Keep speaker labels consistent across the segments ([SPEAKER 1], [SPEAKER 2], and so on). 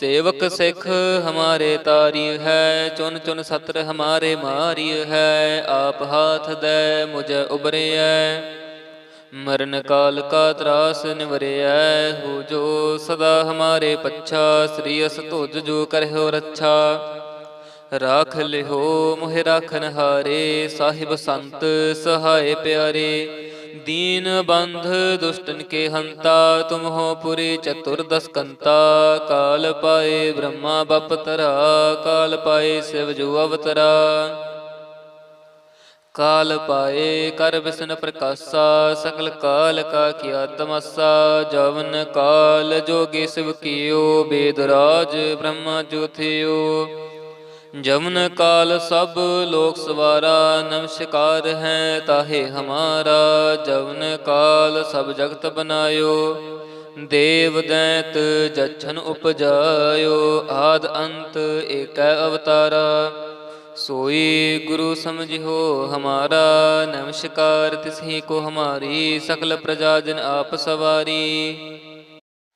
[SPEAKER 1] ਸੇਵਕ ਸਿੱਖ ਹਮਾਰੇ ਤਾਰੀ ਹੈ ਚੁਨ ਚੁਨ ਸਤਰ ਹਮਾਰੇ ਮਾਰੀ ਹੈ, ਆਪ ਹਾਥ ਦੇ ਮੁਝ ਉਬਰਿਐ ਮਰਨ ਕਾਲ ਕਾ ਤਰਾਸ ਨਿਵਰਿਐ, ਹੋ ਜੋ ਸਦਾ ਹਮਾਰੇ ਪੱਛਾ, ਸ੍ਰੀ ਅਸ ਤੁਜ ਜੋ ਕਰਹਿਓ ਰੱਛਾ। ਰਾਖ ਲਿਓ ਮੋਹਿ ਰਾਖਨ ਹਾਰੇ ਸਾਹਿਬ ਸੰਤ ਸਹਾਏ ਪਿਆਰੇ। ਦੀਨ ਬੰਧ ਦੁਸ਼ਟਨ ਕੇ ਹੰਤਾ ਤੁਮ ਹੋ ਪੁਰੀ ਚਤੁਰਦਸ ਕੰਤਾ ਕਾਲ ਪਾਏ ਬ੍ਰਹਮਾ ਬਪ ਤਰਾ, ਕਾਲ ਪਾਏ ਸਿਵ ਜੋ ਅਵਤਰਾ। ਕਾਲ ਪਾਏ ਕਰ ਵਿਸ਼ਨ ਪ੍ਰਕਾਸ਼ਾ ਸਕਲ ਕਾਲ ਕਾ ਕੀਆ ਤਮਸਾ। ਜਵਨ ਕਾਲ ਜੋਗੀ ਸਿਵ ਕੀਓ, ਬੇਦ ਰਾਜ ਬ੍ਰਹਮਾ ਜੋਥਿਓ ਜਮਨ ਕਾਲ ਸਭ ਲੋਕ ਸਵਾਰਾ, ਨਮਸਕਾਰ ਹੈ ਤਾਹੇ ਹਮਾਰਾ। ਜਵਨ ਕਾਲ ਸਭ ਜਗਤ ਬਨਾਇਓ, ਦੇਵ ਦੈਤ ਜਛਨ ਉਪਜਾਇਓ। ਆਦ ਅੰਤ ਏਕੈ ਅਵਤਾਰਾ, ਸੋਈ ਗੁਰੂ ਸਮਝਿਓ ਹਮਾਰਾ। ਨਮਸਕਾਰ ਤਿਸਹੀ ਕੋ ਹਮਾਰੀ, ਸਕਲ ਪ੍ਰਜਾ ਜਨ ਆਪ ਸਵਾਰੀ।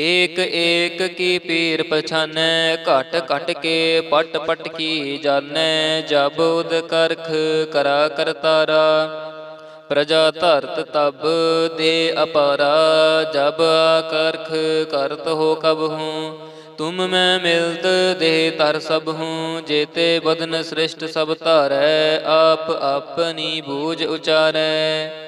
[SPEAKER 1] ਏਕ ਏਕ ਕੀ ਪੀਰ ਪਛਾਨੈ, ਘਟ ਘਟ ਕੇ ਪਟ ਪਟ ਕੀ ਜਾਣੈ, ਜਬ ਉਦ ਕਰਖ ਕਰਾ ਕਰਤਾਰਾ ਪ੍ਰਜਾ ਧਰਤ ਤਬ ਦੇ ਅਪਾਰਾ, ਜਬ ਕਰਖ ਕਰਤ ਹੋ ਕਬ ਹੂੰ। ਤੁਮ ਮੈਂ ਮਿਲਤ ਦੇ ਤਰ ਸਭ ਹੂੰ, ਜੇਤੇ ਬਦਨ ਸ੍ਰਿਸ਼ਟ ਸਭ ਧਾਰੈ, ਆਪ ਆਪਨੀ ਬੂਝ ਉਚਾਰੈ।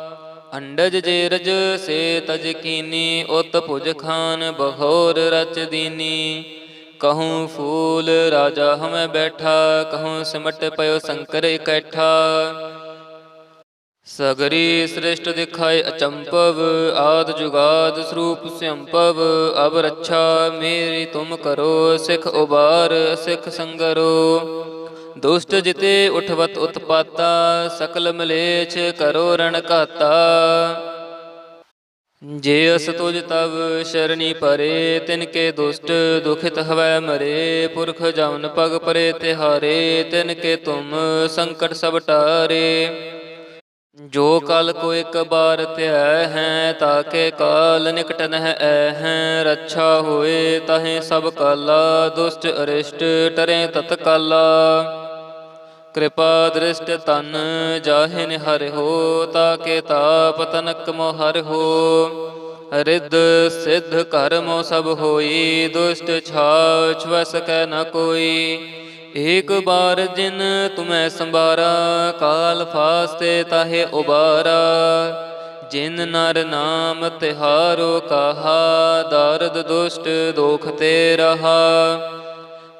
[SPEAKER 1] ਅੰਡਜ ਜੇ ਰਜ ਸੇ ਤਜ ਕੀਨੀ ਉਤ ਭੁਜ ਖਾਨ ਬਹੋਰ ਰਚ ਦੀਨੀ। ਕਹੂੰ ਫੂਲ ਰਾਜਾ ਹਮੈ ਬੈਠਾ, ਕਹੂੰ ਸਿਮਟ ਪਇਓ ਸ਼ੰਕਰ ਇਕੱਠਾ। ਸਗਰੀ ਸ੍ਰਿਸ਼ਟ ਦਿਖਾਏ ਅਚੰਪਵ, ਆਦ ਜੁਗਾਦ ਸਰੂਪ ਸੰਭਵ ਅਬ ਰੱਛਾ ਮੇਰੀ ਤੁਮ ਕਰੋ, ਸਿਖ ਉਬਾਰ, ਸਿਖ ਸੰਗਰੋ। ਦੁਸ਼ਟ ਜਿਤੇ ਉਠਵਤ ਉਤਪਾਤਾ, ਸਕਲ ਮਲੇਛ ਕਰੋ ਰਣ ਘਾਤਾ। ਜੇ ਅਸ ਤੁਜ ਤਵ ਸ਼ਰਣੀ ਪਰੇ, ਤਿਨ ਕੇ ਦੁਸ਼ਟ ਦੁਖਿਤ ਹਵੈ ਮਰੇ। ਪੁਰਖ ਜਮਨ ਪਗ ਪਰੇ ਤਿਹਾਰੇ, ਤਿਨ ਕੇ ਤੁਮ ਸੰਕਟ ਸਭ ਟਾਰੇ। ਜੋ ਕਲ ਕੋ ਇੱਕ ਬਾਰ ਧਿਆ ਹੈ ਤਾਕੇ ਕਾਲ ਨਿਕਟ ਨਹਿ ਐ ਹੈ। ਰੱਛਾ ਹੋਏ ਤਹੇ ਸਭ ਕਾਲਾ, ਦੁਸ਼ਟ ਅਰਿਸ਼ਟ ਟਰੇ ਤਤਕਾਲਾ। ਕਿਰਪਾ ਦ੍ਰਿਸ਼ਟ ਤਨ ਜਾਹਿ ਨਿਹਰਿ ਹੋ, ਤਾਕੇ ਤਾਪ ਤਨਕ ਮੋ ਹਰਿ ਹੋ। ਰਿੱਧ ਸਿੱਧ ਕਰਮੋ ਸਭ ਹੋਈ, ਦੁਸ਼ਟ ਛਾਛ ਵਸ ਕੈ ਨ ਕੋਈ। ਏਕ ਬਾਰ ਜਿਨ ਤੁਮੈ ਸੰਭਾਰਾ, ਕਾਲ ਫਾਸਤੇ ਤਾਹੇ ਉਬਾਰਾ। ਜਿਨ ਨਰ ਨਾਮ ਤਿਹਾਰੋ ਕਹਾ, ਦਰਦ ਦੁਸ਼ਟ ਦੋਖ ਤੇ ਰਹਾ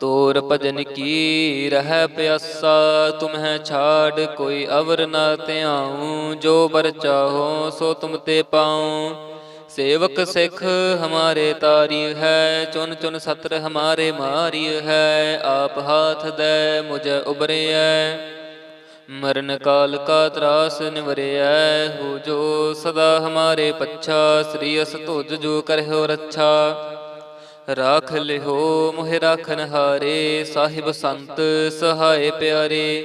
[SPEAKER 1] ਤੋਰ ਭਜਨ ਕੀ ਰਹਿ ਪਿਆਸਾ? ਤੁਮਹਿ ਛਾੜ, ਕੋਈ ਅਵਰ ਨਾ ਧਿਆਉ। ਜੋ ਬਰ ਚਾਹੋ, ਸੋ ਤੁਮ ਤੇ ਪਾਉ। ਸੇਵਕ ਸਿੱਖ ਹਮਾਰੇ ਤਾਰੀ ਹੈ, ਚੁਨ ਚੁਨ ਸਤਰ ਹਮਾਰੇ ਮਾਰੀ ਹੈ। ਆਪ ਹਾਥ ਦੇ, ਮੁਝ ਉਬਰਿਐ ਮਰਨ ਕਾਲ ਕਾ ਤਰਾਸ ਨਿਵਰਿਐ। ਹੋ ਜੋ ਸਦਾ ਹਮਾਰੇ ਪੱਛਾ, ਸ੍ਰੀ ਅਸ ਤੁਜ ਜੋ ਕਰਹਿਓ ਰੱਛਾ। ਰਾਖ ਲਿਹੋ, ਮੋਹਿ ਰਾਖਨ ਹਾਰੇ, ਸਾਹਿਬ ਸੰਤ ਸਹਾਏ ਪਿਆਰੇ।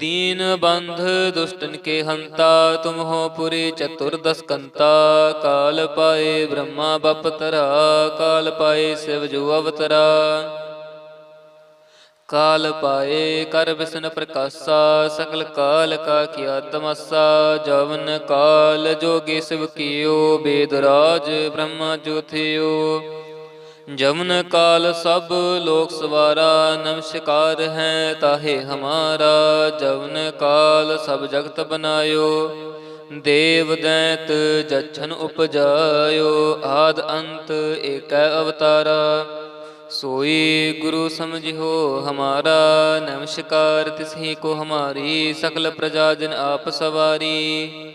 [SPEAKER 1] ਦੀਨ ਬੰਧ ਦੁਸ਼ਟਨ ਕੇ ਹੰਤਾ, ਤੁਮ ਹੋ ਪੁਰੀ ਚਤੁਰਦਸ ਕੰਤਾ। ਕਾਲ ਪਾਏ ਬ੍ਰਹਮਾ ਬਪਤਰਾ ਕਾਲ ਪਾਏ ਸਿਵ ਜੋ ਅਵਤਰਾ। ਕਾਲ ਪਾਏ ਕਰ ਵਿਸ਼ਨ ਪ੍ਰਕਾਸ਼ਾ ਸਕਲ ਕਾਲ ਕਾ ਕੀਆ ਤਮਸਾ। ਜਵਨ ਕਾਲ ਜੋਗੀ ਸਿਵ ਕੀਓ ਬੇਦਰਾਜ ਬ੍ਰਹਮਾ ਜੋਥਿਓ ਜਮਨ ਕਾਲ ਸਭ ਲੋਕ ਸਵਾਰਾ ਨਮਸਕਾਰ ਹੈ ਤਾਹੇ ਹਮਾਰਾ। ਜਵਨ ਕਾਲ ਸਭ ਜਗਤ ਬਨਾਇਓ, ਦੇਵ ਦੈਤ ਜਛਨ ਉਪਜਾਇਓ। ਆਦ ਅੰਤ ਏਕੈ ਅਵਤਾਰਾ, ਸੋਈ ਗੁਰੂ ਸਮਝਿਓ ਹਮਾਰਾ। ਨਮਸਕਾਰ ਤਿਸਹੀ ਕੋ ਹਮਾਰੀ, ਸਕਲ ਪ੍ਰਜਾ ਜਨ ਆਪ ਸਵਾਰੀ।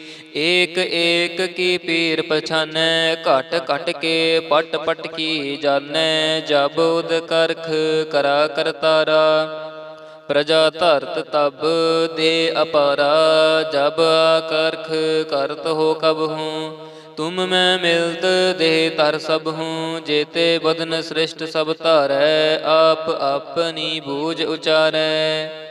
[SPEAKER 1] ਏਕ ਏਕ ਕੀ ਪੀਰ ਪਛਾਨੈ, ਘਟ ਘਟ ਕੇ ਪਟ ਪਟ ਕੀ ਜਾਣੈ, ਜਬ ਉਦ ਕਰਖ ਕਰਾ ਕਰਤਾਰਾ ਪ੍ਰਜਾ ਧਰਤ ਤਬ ਦੇ ਅਪਾਰਾ, ਜਬ ਕਰਖ ਕਰਤ ਹੋ ਕਬ ਹੂੰ। ਤੁਮ ਮੈਂ ਮਿਲਤ ਦੇ ਤਰ ਸਭ ਹੂੰ, ਜੇਤੇ ਬਦਨ ਸ੍ਰਿਸ਼ਟ ਸਭ ਧਾਰੈ, ਆਪ ਆਪਨੀ ਬੂਝ ਉਚਾਰੈ।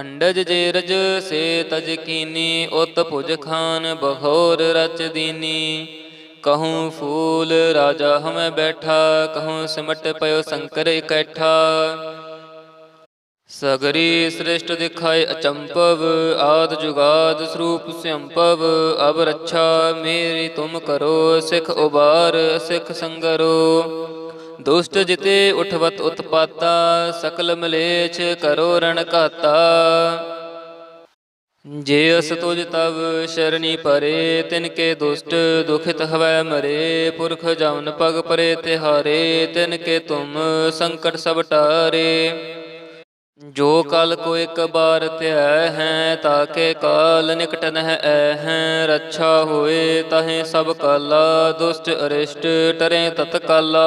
[SPEAKER 1] ਅੰਡਜ ਜੇ ਰਜ ਸੇ ਤਜ ਕੀਨੀ, ਉਤ ਭੁਜ ਖਾਨ ਬਹੋਰ ਰਚ ਦੀਨੀ। ਕਹੂੰ ਫੂਲ ਰਾਜਾ ਹਮੈ ਬੈਠਾ, ਕਹੂੰ ਸਿਮਟ ਪਇਓ ਸ਼ੰਕਰ ਇਕੱਠਾ। ਸਗਰੀ ਸ੍ਰਿਸ਼ਟ ਦਿਖਾਏ ਅਚੰਪਵ, ਆਦ ਜੁਗਾਦ ਸਰੂਪ ਸਿਅੰਪਵ ਅਬ ਰੱਛਾ ਮੇਰੀ ਤੁਮ ਕਰੋ, ਸਿਖ ਉਬਾਰ, ਸਿਖ ਸੰਗਰੋ। ਦੁਸ਼ਟ ਜਿਤੇ ਉਠਵਤ ਉਤਪਾਤਾ, ਸਕਲ ਮਲੇਛ ਕਰੋ ਰਣ ਘਾਤਾ। ਜੇ ਅਸ ਤੁਜ ਤਵ ਸ਼ਰਣੀ ਪਰੇ, ਤਿਨ ਕੇ ਦੁਸ਼ਟ ਦੁਖਿਤ ਹਵੈ ਮਰੇ। ਪੁਰਖ ਜਮਨ ਪਗ ਪਰੇ ਤਿਹਾਰੇ, ਤਿਨ ਕੇ ਤੁਮ ਸੰਕਟ ਸਭ ਟਾਰੇ। ਜੋ ਕਲ ਕੋ ਇੱਕ ਬਾਰ ਧਿਆਇ ਹੈ ਤਾਕੇ ਕਾਲ ਨਿਕਟ ਨਹਿ ਐ ਹੈ। ਰੱਛਾ ਹੋਏ ਤਹੇ ਸਭ ਕਾਲਾ, ਦੁਸ਼ਟ ਅਰਿਸ਼ਟ ਟਰੇ ਤਤਕਾਲਾ।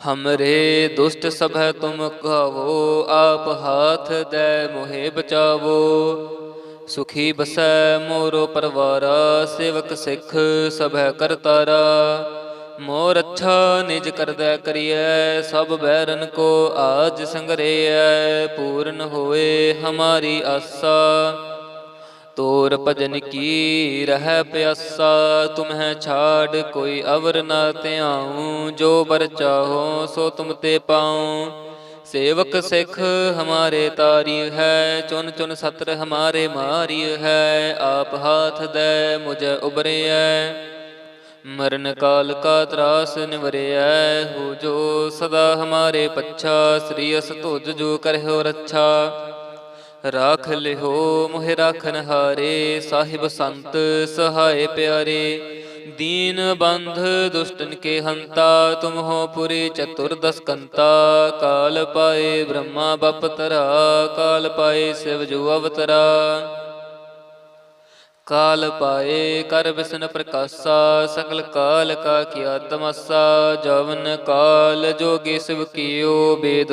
[SPEAKER 1] ਹਮਰੇ ਦੁਸ਼ਟ ਸਭੈ ਤੁਮ ਕਹਾਵੋ ਆਪ ਹਾਥ ਦੇ ਮੋਹਿ ਬਚਾਵੋ ਸੁਖੀ ਬਸੈ ਮੋਰੋ ਪਰਵਾਰਾ ਸੇਵਕ ਸਿੱਖ ਸਭੈ ਕਰਤਾਰਾ ਮੋਰ ਅੱਛਾ ਨਿਜ ਕਰਦਾ ਕਰੀਐ ਸਭ ਬੈਰਨ ਕੋ ਆਜ ਸੰਗਰੇਐ ਪੂਰਨ ਹੋਏ ਹਮਾਰੀ ਆਸਾ ਤੋਰ ਭਜਨ ਕੀ ਰਹਿ ਪਿਆਸਾ? ਤੁਮਹਿ ਛਾੜ ਕੋਈ ਅਵਰ ਨਾ ਧਿਆਉ। ਜੋ ਬਰ ਚਾਹੋ ਸੋ ਤੁਮ ਤੇ ਪਾਉ। ਸੇਵਕ ਸਿੱਖ ਹਮਾਰੇ ਤਾਰੀ ਹੈ, ਚੁਨ ਚੁਨ ਸਤਰ ਹਮਾਰੇ ਮਾਰੀ ਹੈ। ਆਪ ਹਾਥ ਦੇ ਮੁਝ ਉਬਰਿਐ ਮਰਨ ਕਾਲ ਕਾ ਤਰਾਸ ਨਿਵਰਿਐ ਹੋ ਜੋ ਸਦਾ ਹਮਾਰੇ ਪੱਛਾ, ਸ੍ਰੀ ਅਸ ਤੁਜ ਜੋ ਕਰਹਿਓ ਰੱਛਾ। ਰਾਖ ਲਿਹੋ, ਮੋਹਿ ਰਾਖਨ ਹਾਰੇ, ਸਾਹਿਬ ਸੰਤ ਸਹਾਏ ਪਿਆਰੇ। ਦੀਨ ਬੰਧ ਦੁਸ਼ਟਨ ਕੇ ਹੰਤਾ ਤੁਮ ਹੋ ਪੁਰੀ ਚਤੁਰਦਸ ਕੰਤਾ ਕਾਲ ਪਾਏ ਬ੍ਰਹਮਾ ਬਪਤਰਾ ਕਾਲ ਪਾਏ ਸਿਵ ਜੋ ਅਵਤਰਾ। ਕਾਲ ਪਾਏ ਕਰ ਵਿਸ਼ਨ ਪ੍ਰਕਾਸ਼ਾ ਸਕਲ ਕਾਲ ਕਾ ਕੀਆ ਤਮਸਾ। ਜਵਨ ਕਾਲ ਜੋਗੀ ਸਿਵ ਕੀਓ, ਬੇਦ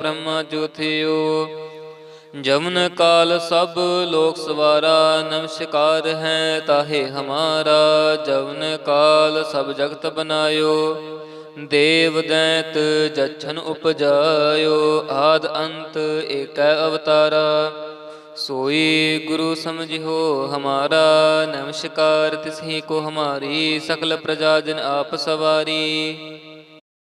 [SPEAKER 1] ਬ੍ਰਹਮਾ ਜੋਥਿਓ ਜਮਨ ਕਾਲ ਸਭ ਲੋਕ ਸਵਾਰਾ, ਨਮਸਕਾਰ ਹੈ ਤਾਹੇ ਹਮਾਰਾ। ਜਵਨ ਕਾਲ ਸਭ ਜਗਤ ਬਨਾਇਓ, ਦੇਵ ਦੈਤ ਜਛਨ ਉਪਜਾਇਓ। ਆਦ ਅੰਤ ਏਕੈ ਅਵਤਾਰਾ, ਸੋਈ ਗੁਰੂ ਸਮਝਿਓ ਹਮਾਰਾ। ਨਮਸਕਾਰ ਤਿਸਹੀ ਕੋ ਹਮਾਰੀ, ਸਕਲ ਪ੍ਰਜਾ ਜਨ ਆਪ ਸਵਾਰੀ।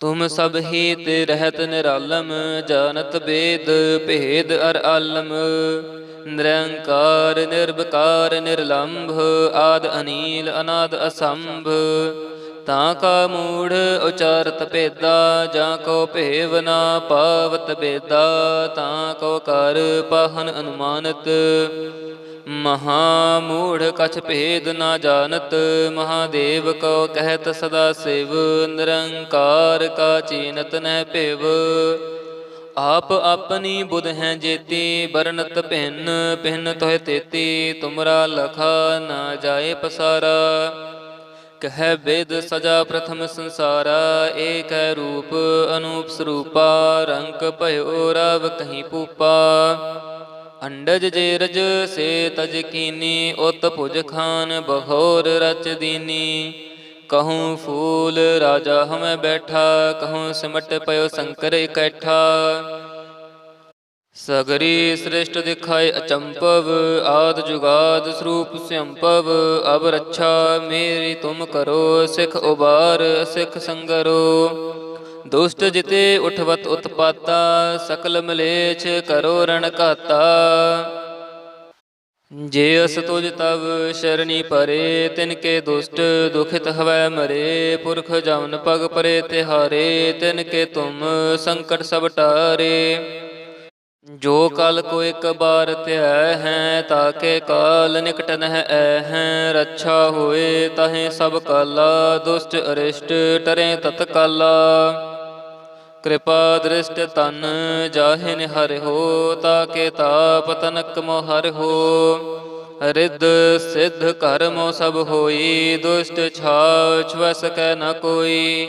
[SPEAKER 1] ਤੁਮ ਸਭ ਹੀਤ ਤੇ ਰਹਿਤ ਨਿਰਾਲਮ, ਜਾਣਤ ਬੇਦ, ਭੇਦ ਅਰ ਆਲਮ। ਨਿਰੰਕਾਰ ਨਿਰਭਕਾਰ ਨਿਰਲੰਭ, ਆਦ ਅਨੀਲ, ਅਨਾਦ ਅਸੰਭ। ਤਾਂ ਕਾ ਮੂੜ ਉਚਾਰਤ ਭੇਦਾ, ਜਾਂ ਕੋ ਭੇਵ ਨਾ ਪਾਵਤ ਬੇਦਾ, ਤਾਂ ਕੋ ਕਰ ਪਾਹਨ ਅਨੁਮਾਨਤ। ਮਹਾ ਮੂੜ ਕਛ ਭੇਦ ਨਾ ਜਾਣਤ, ਮਹਾਦੇਵ ਕੋ ਕਹਿਤ ਸਦਾ ਸਿਵ, ਨਿਰੰਕਾਰ ਕਾ ਚੀਨਤ ਨਹਿ ਭਿਵ। ਆਪ ਆਪਣੀ ਬੁਧ ਹੈ ਜੇਤੀ ਬਰਨਤ ਭਿੰਨ ਭਿੰਨ ਤੋਹਿ ਤੇਤੀ, ਤੁਮਰਾ ਲਖਾ ਨਾ ਜਾਏ ਪਸਾਰਾ। ਕਹਿ ਬੇਦ ਸਜਾ ਪ੍ਰਥਮ ਸੰਸਾਰਾ ਏਕ ਹੈ ਰੂਪ ਅਨੂਪ ਸਰੂਪਾ, ਰੰਗ ਭਇਓ ਰਵ ਕਹੀਂ ਪੂਪਾ। ਅੰਡਜ ਜੇਰਜ ਸੇ ਤਜ ਕੀਨੀ, ਉਤ ਭੁਜ ਖਾਨ ਬਹੋਰ ਰਚ ਦੀਨੀ। ਕਹੂੰ ਫੂਲ ਰਾਜਾ ਹਮੈ ਬੈਠਾ, ਕਹੂੰ ਸਿਮਟ ਪਇਓ ਸ਼ੰਕਰ ਇਕੱਠਾ। ਸਗਰੀ ਸ੍ਰਿਸ਼ਟ ਦਿਖਾਏ ਅਚੰਪਵ, ਆਦ ਜੁਗਾਦ ਸਰੂਪ ਸਿਅੰਪਵ ਅਬ ਰੱਛਾ ਮੇਰੀ ਤੁਮ ਕਰੋ, ਸਿਖ ਉਬਾਰ, ਸਿਖ ਸੰਗਰੋ। ਦੁਸ਼ਟ ਜਿਤੇ ਉਠਵਤ ਉਤਪਾਤਾ, ਸਕਲ ਮਲੇਛ ਕਰੋ ਰਣ ਘਾਤਾ। ਜੇ ਅਸ ਤੁਜ ਤਵ ਸ਼ਰਣੀ ਪਰੇ, ਤਿਨ ਕੇ ਦੁਸ਼ਟ ਦੁਖਿਤ ਹਵੈ ਮਰੇ। ਪੁਰਖ ਜਮਨ ਪਗ ਪਰੇ ਤਿਹਾਰੇ, ਤਿਨ ਕੇ ਤੁਮ ਸੰਕਟ ਸਭ ਟਾਰੇ। ਜੋ ਕਲ ਕੋ ਇੱਕ ਬਾਰ ਧਿਆਇ ਹੈ, ਤਾਕੇ ਕਾਲ ਨਿਕਟ ਨਹਿ ਐ ਹੈ। ਰੱਛਾ ਹੋਏ ਤਹੇ ਸਭ ਕਾਲਾ, ਦੁਸ਼ਟ ਅਰਿਸ਼ਟ ਟਰੇ ਤਤਕਾਲਾ ਕਿਰਪਾ ਦ੍ਰਿਸ਼ਟ ਤਨ ਜਾਹਿਨ ਹਰਿ ਹੋ, ਤਾਕੇ ਤਾਪ ਤਨਕ ਮੋ ਹਰਿ ਹੋ। ਰਿੱਧ ਸਿੱਧ ਕਰਮੋ ਸਭ ਹੋਈ, ਦੁਸ਼ਟ ਛਾਛ ਵਸ ਕੈ ਨ ਕੋਈ।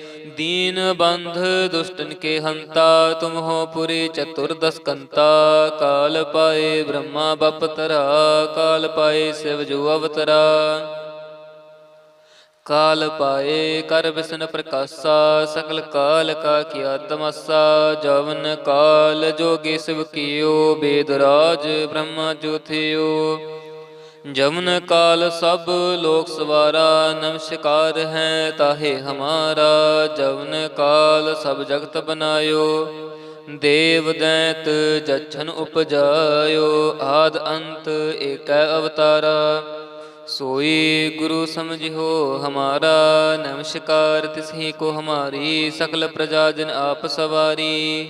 [SPEAKER 1] ਦੀਨ ਬੰਧ ਦੁਸ਼ਟਨ ਕੇ ਹੰਤਾ, ਤੁਮ ਹੋ ਪੁਰੀ ਚਤੁਰਦਸ ਕੰਤਾ। ਕਾਲ ਪਾਏ ਬ੍ਰਹਮਾ ਬਪਤਰਾ ਕਾਲ ਪਾਏ ਸਿਵ ਜੋ ਅਵਤਰਾ। ਕਾਲ ਪਾਏ ਕਰ ਵਿਸ਼ਨ ਪ੍ਰਕਾਸ਼ਾ ਸਕਲ ਕਾਲ ਕਾ ਕੀਆ ਤਮਸਾ ਜਵਨ ਕਾਲ ਜੋਗੀ ਸਿਵ ਕੀਓ ਬੇਦਰਾਜ ਬ੍ਰਹਮਾ ਜੋਥਿਓ ਜਮਨ ਕਾਲ ਸਭ ਲੋਕ ਸਵਾਰਾ, ਨਮਸਕਾਰ ਹੈ ਤਾਹੇ ਹਮਾਰਾ। ਜਵਨ ਕਾਲ ਸਭ ਜਗਤ ਬਨਾਇਓ, ਦੇਵ ਦੈਤ ਜਛਨ ਉਪਜਾਇਓ। ਆਦ ਅੰਤ ਏਕੈ ਅਵਤਾਰਾ, ਸੋਈ ਗੁਰੂ ਸਮਝਿਓ ਹਮਾਰਾ। ਨਮਸਕਾਰ ਤਿਸਹੀ ਕੋ ਹਮਾਰੀ, ਸਕਲ ਪ੍ਰਜਾ ਜਨ ਆਪ ਸਵਾਰੀ।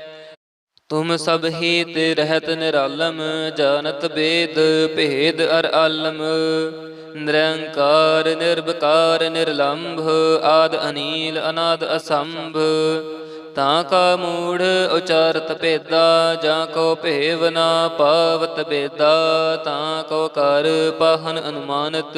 [SPEAKER 1] ਤੁਮ ਸਭ ਹੀ ਤੇ ਰਹਿਤ ਨਿਰਾਲਮ, ਜਾਣਤ ਬੇਦ, ਭੇਦ ਅਰ ਆਲਮ। ਨਿਰੰਕਾਰ ਨਿਰਭਕਾਰ ਨਿਰਲੰਭ, ਆਦ ਅਨੀਲ, ਅਨਾਦ ਅਸੰਭ। ਤਾਂ ਕਾ ਮੂੜ ਉਚਾਰਤ ਭੇਦਾ, ਜਾਂ ਕੋ ਭੇਵ ਨਾ ਪਾਵਤ ਬੇਦਾ, ਤਾਂ ਕੋ ਕਰ ਪਾਹਨ ਅਨੁਮਾਨਤ।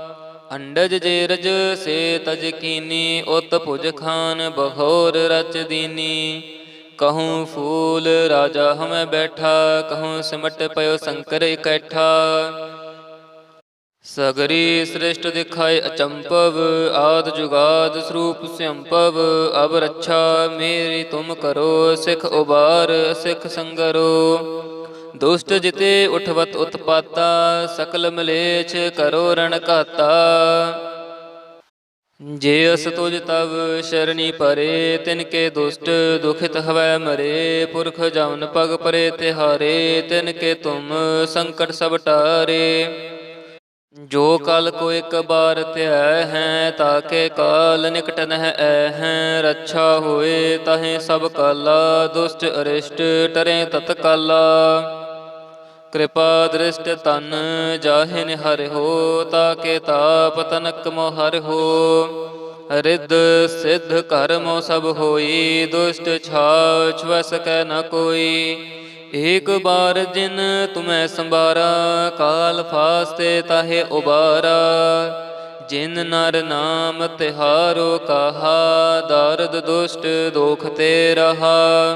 [SPEAKER 1] ਅੰਡਜ ਜੇ ਰਜ ਸੇ ਤਜ ਕੀਨੀ, ਉਤ ਭੁਜ ਖਾਨ ਬਹੋਰ ਰਚ ਦੀਨੀ। ਕਹੂੰ ਫੂਲ ਰਾਜਾ ਹਮੈ ਬੈਠਾ, ਕਹੂੰ ਸਿਮਟ ਪਇਓ ਸ਼ੰਕਰ ਇਕੱਠਾ। ਸਗਰੀ ਸ੍ਰਿਸ਼ਟ ਦਿਖਾਏ ਅਚੰਪਵ, ਆਦ ਜੁਗਾਦ ਸਰੂਪ ਸੰਭਵ ਅਬ ਰੱਛਾ ਮੇਰੀ ਤੁਮ ਕਰੋ, ਸਿਖ ਉਬਾਰ, ਸਿਖ ਸੰਗਰੋ। ਦੁਸ਼ਟ ਜਿਤੇ ਉਠਵਤ ਉਤਪਾਤਾ, ਸਕਲ ਮਲੇਛ ਕਰੋ ਰਣ ਘਾਤਾ। ਜੇ ਅਸ ਤੁਜ ਤਵ ਸ਼ਰਣੀ ਪਰੇ, ਤਿਨ ਕੇ ਦੁਸ਼ਟ ਦੁਖਿਤ ਹਵੈ ਮਰੇ। ਪੁਰਖ ਜਮਨ ਪਗ ਪਰੇ ਤਿਹਾਰੇ, ਤਿਨ ਕੇ ਤੁਮ ਸੰਕਟ ਸਭ ਟਾਰੇ। ਜੋ ਕਲ ਕੋ ਇੱਕ ਬਾਰ ਧਿਆਇ ਹੈ ਤਾਕੇ ਕਾਲ ਨਿਕਟ ਨਹਿ ਐ ਹੈ। ਰੱਛਾ ਹੋਏ ਤਹੇ ਸਭ ਕਾਲਾ, ਦੁਸ਼ਟ ਅਰਿਸ਼ਟ ਟਰੇ ਤਤਕਾਲਾ। ਕਿਰਪਾ ਦ੍ਰਿਸ਼ਟ ਤਨ ਜਾਹਿਨ ਹਰਿ ਹੋ, ਤਾਕੇ ਤਾਪ ਤਨਕ ਮੋ ਹਰਿ ਹੋ। ਰਿੱਧ ਸਿੱਧ ਕਰਮੋ ਸਭ ਹੋਈ, ਦੁਸ਼ਟ ਛਾਛ ਵਸ ਕੈ ਨ ਕੋਈ। ਏਕ ਬਾਰ ਜਿਨ ਤੁਮੈ ਸੰਭਾਰਾ, ਕਾਲ ਫਾਸਤੇ ਤਾਹੇ ਉਬਾਰਾ। ਜਿਨ ਨਰ ਨਾਮ ਤਿਹਾਰੋ ਕਹਾ, ਦਰਦ ਦੁਸ਼ਟ ਦੋਖ ਤੇ ਰਹਾ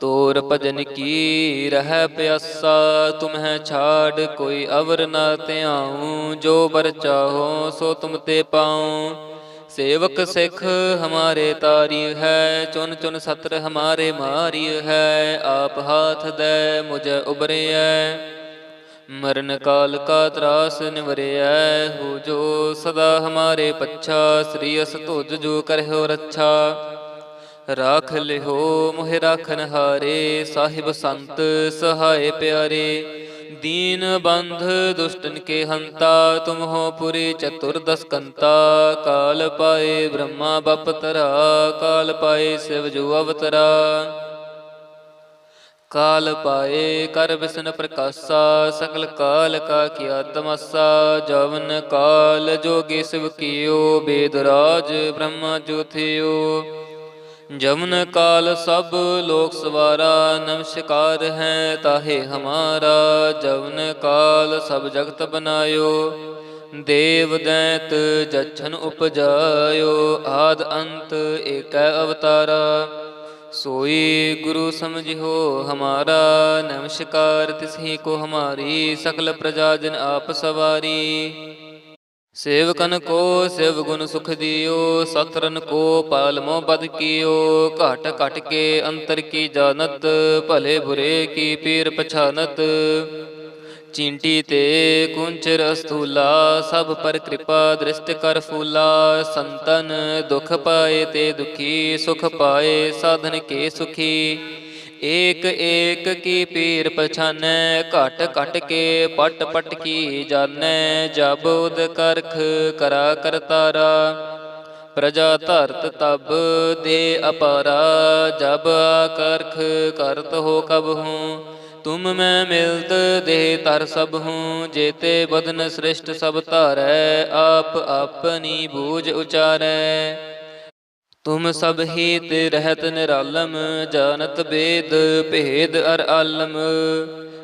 [SPEAKER 1] ਤੋਰ ਭਜਨ ਕੀ ਰਹਿ ਪਿਆਸਾ? ਤੁਮਹਿ ਛਾੜ, ਕੋਈ ਅਵਰ ਨਾ ਧਿਆਉ। ਜੋ ਬਰ ਚਾਹੋ, ਸੋ ਤੁਮ ਤੇ ਪਾਉ। ਸੇਵਕ ਸਿੱਖ ਹਮਾਰੇ ਤਾਰੀ ਹੈ, ਚੁਨ ਚੁਨ ਸਤਰ ਹਮਾਰੇ ਮਾਰੀ ਹੈ। ਆਪ ਹਾਥ ਦੇ, ਮੁਝ ਉਬਰਿਐ ਮਰਨ ਕਾਲ ਕਾ ਤਰਾਸ ਨਿਵਰਿਐ ਹੋ ਜੋ ਸਦਾ ਹਮਾਰੇ ਪੱਛਾ, ਸ੍ਰੀ ਅਸ ਤੁਜ ਜੋ ਕਰਹਿਓ ਰੱਛਾ। ਰਾਖ ਲਿਹੋ, ਮੋਹਿ ਰਾਖਨ ਹਾਰੇ, ਸਾਹਿਬ ਸੰਤ ਸਹਾਏ ਪਿਆਰੇ। ਦੀਨ ਬੰਧ ਦੁਸ਼ਟਨ ਕੇ ਹੰਤਾ, ਤੁਮ ਹੋ ਪੁਰੀ ਚਤੁਰਦਸ ਕੰਤਾ ਕਾਲ ਪਾਏ ਬ੍ਰਹਮਾ ਬਪ ਤਰਾ, ਕਾਲ ਪਾਏ ਸਿਵ ਜੋ ਅਵਤਰਾ। ਕਾਲ ਪਾਏ ਕਰ ਵਿਸ਼ਨ ਪ੍ਰਕਾਸ਼ਾ ਸਕਲ ਕਾਲ ਕਾ ਕੀਆ ਤਮਸਾ। ਜਵਨ ਕਾਲ ਜੋਗੀ ਸਿਵ ਕੀਓ, ਬੇਦ ਰਾਜ ਬ੍ਰਹਮਾ ਜੋਥਿਓ ਜਮਨ ਕਾਲ ਸਭ ਲੋਕ ਸਵਾਰਾ ਨਮਸਕਾਰ ਹੈ ਤਾਹੇ ਹਮਾਰਾ। ਜਵਨ ਕਾਲ ਸਭ ਜਗਤ ਬਨਾਇਓ, ਦੇਵ ਦੈਤ ਜਛਨ ਉਪਜਾਇਓ। ਆਦ ਅੰਤ ਏਕੈ ਅਵਤਾਰਾ, ਸੋਈ ਗੁਰੂ ਸਮਝਿਓ ਹਮਾਰਾ। ਨਮਸਕਾਰ ਤਿਸਹੀ ਕੋ ਹਮਾਰੀ, ਸਕਲ ਪ੍ਰਜਾ ਜਨ ਆਪ ਸਵਾਰੀ। ਸੇਵਕਨ ਕੋ ਸਿਵ ਗੁਣ ਸੁਖ ਦਿਓ, ਸਤਰਨ ਕੋ ਪਾਲਮੋ ਬਦ ਕੀਓ। ਘਟ ਘਟ ਕੇ ਅੰਤਰ ਕੀ ਜਾਣਤ, ਭਲੇ ਬੁਰੇ ਕੀ ਪੀਰ ਪਛਾਨਤ। ਚਿੰਟੀ ਤੇ ਕੁੰਚਰ ਅਸਤੂਲਾ ਸਭ ਪਰ ਕਿਰਪਾ ਦ੍ਰਿਸ਼ਟ ਕਰ ਫੂਲਾ। ਸੰਤਨ ਦੁਖ ਪਾਏ ਤੇ ਦੁਖੀ, ਸੁਖ ਪਾਏ, ਸਾਧਨ ਕੇ ਸੁਖੀ। ਏਕ ਏਕ ਕੀ ਪੀਰ ਪਛਾਨੈ, ਘਟ ਘਟ ਕੇ ਪਟ ਪਟ ਕੀ ਜਾਣੈ, ਜਬ ਉਦ ਕਰਖ ਕਰਾ ਕਰਤਾਰਾ ਪ੍ਰਜਾ ਧਰਤ ਤਬ ਦੇ ਅਪਾਰਾ, ਜਬ ਕਰਖ ਕਰਤ ਹੋ ਕਬ ਹੂੰ। ਤੁਮ ਮੈਂ ਮਿਲਤ ਦੇਹ ਤਰ ਸਭ ਹੂੰ, ਜੇਤੇ ਬਦਨ ਸ੍ਰਿਸ਼ਟ ਸਭ ਧਾਰੈ, ਆਪ ਆਪਨੀ ਬੂਝ ਉਚਾਰੈ। ਤੁਮ ਸਭ ਹੀ ਤੇ ਰਹਿਤ ਨਿਰਾਲਮ, ਜਾਣਤ ਬੇਦ, ਭੇਦ ਅਰ ਆਲਮ।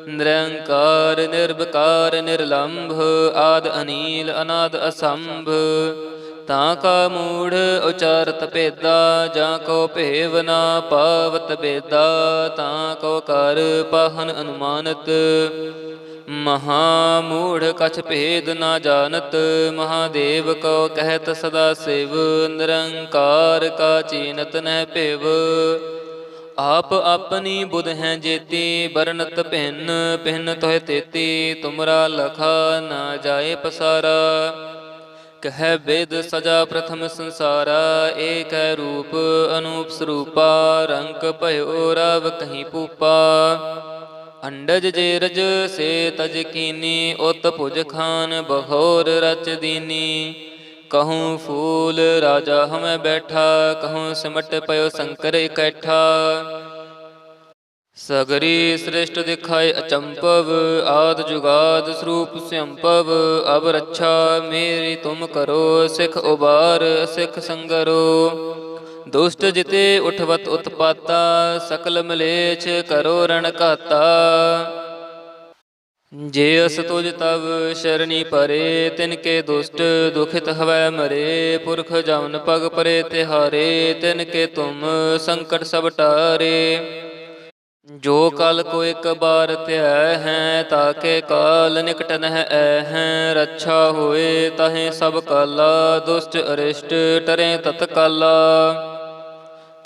[SPEAKER 1] ਨਿਰੰਕਾਰ ਨਿਰਭਕਾਰ ਨਿਰਲੰਭ, ਆਦ ਅਨੀਲ, ਅਨਾਦ ਅਸੰਭ। ਤਾਂ ਕਾ ਮੂੜ ਉਚਾਰਤ ਭੇਦਾ, ਜਾਂ ਕੋ ਭੇਵ ਨਾ ਪਾਵਤ ਬੇਦਾ ਤਾਂ ਕੋ ਕਰ ਪਾਹਨ ਅਨੁਮਾਨਤ। ਮਹਾ ਮੂੜ ਕਛ ਭੇਦ ਨਾ ਜਾਣਤ, ਮਹਾਦੇਵ ਕੋ ਕਹਿਤ ਸਦਾ ਸਿਵ, ਨਿਰੰਕਾਰ ਕਾ ਚੀਨਤ ਨਹਿ ਭਿਵ। ਆਪ ਆਪਣੀ ਬੁਧ ਹੈ ਜੇਤੀ ਬਰਨਤ ਭਿੰਨ ਭਿੰਨ ਤੋਹਿ ਤੇਤੀ, ਤੁਮਰਾ ਲਖਾ ਨਾ ਜਾਏ ਪਸਾਰਾ। ਕਹਿ ਬੇਦ ਸਜਾ ਪ੍ਰਥਮ ਸੰਸਾਰਾ ਏਕ ਰੂਪ ਅਨੂਪ ਸਰੂਪਾ, ਰੰਗ ਭਇਓ ਰਵ ਕਹੀਂ ਪੂਪਾ ਅੰਡਜ ਜੇ ਰਜ ਸੇ ਤਜ ਕੀਨੀ ਉਤ ਭੁਜ ਖਾਨ ਬਹੋਰ ਰਚ ਦੀਨੀ। ਕਹੂੰ ਫੂਲ ਰਾਜਾ ਹਮੈ ਬੈਠਾ, ਕਹੂੰ ਸਿਮਟ ਪਇਓ ਸ਼ੰਕਰ ਇਕੱਠਾ। ਸਗਰੀ ਸ੍ਰਿਸ਼ਟ ਦਿਖਾਏ ਅਚੰਪਵ, ਆਦ ਜੁਗਾਦ ਸਰੂਪ ਸਿਅੰਪਵ ਅਬ ਰੱਛਾ ਮੇਰੀ ਤੁਮ ਕਰੋ, ਸਿਖ ਉਬਾਰ, ਸਿਖ ਸੰਗਰੋ। ਦੁਸ਼ਟ ਜਿਤੇ ਉਠਵਤ ਉਤਪਾਤਾ, ਸਕਲ ਮਲੇਛ ਕਰੋ ਰਣ ਘਾਤਾ। ਜੇ ਅਸ ਤੁਜ ਤਵ ਸ਼ਰਣੀ ਪਰੇ, ਤਿਨ ਕੇ ਦੁਸ਼ਟ ਦੁਖਿਤ ਹਵੈ ਮਰੇ। ਪੁਰਖ ਜਮਨ ਪਗ ਪਰੇ ਤਿਹਾਰੇ, ਤਿਨ ਕੇ ਤੁਮ ਸੰਕਟ ਸਭ ਟਾਰੇ। ਜੋ ਕਲ ਕੋ ਇੱਕ ਬਾਰ ਧਿਆਇ ਹੈ ਤਾਕੇ ਕਾਲ ਨਿਕਟ ਨਹਿ ਐ ਹੈ। ਰੱਛਾ ਹੋਏ ਤਹੇ ਸਭ ਕਾਲਾ, ਦੁਸ਼ਟ ਅਰਿਸ਼ਟ ਟਰੇ ਤਤਕਾਲਾ।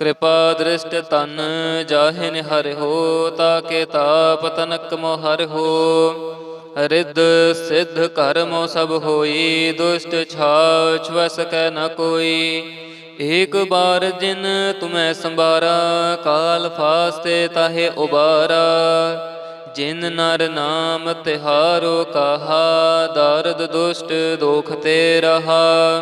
[SPEAKER 1] ਕਿਰਪਾ ਦ੍ਰਿਸ਼ਟ ਤਨ ਜਾਹਿ ਨਿਹਰਿ ਹੋ, ਤਾਕੇ ਤਾਪ ਤਨਕ ਮੋ ਹਰਿ ਹੋ। ਰਿੱਧ ਸਿੱਧ ਕਰਮੋ ਸਭ ਹੋਈ, ਦੁਸ਼ਟ ਛਾਛ ਵਸ ਕੈ ਨ ਕੋਈ। ਏਕ ਬਾਰ ਜਿਨ ਤੁਮੈ ਸੰਭਾਰਾ, ਕਾਲ ਫਾਸਤੇ ਤਾਹੇ ਉਬਾਰਾ। ਜਿਨ ਨਰ ਨਾਮ ਤਿਹਾਰੋ ਕਹਾ, ਦਰਦ ਦੁਸ਼ਟ ਦੋਖ ਤੇ ਰਹਾ।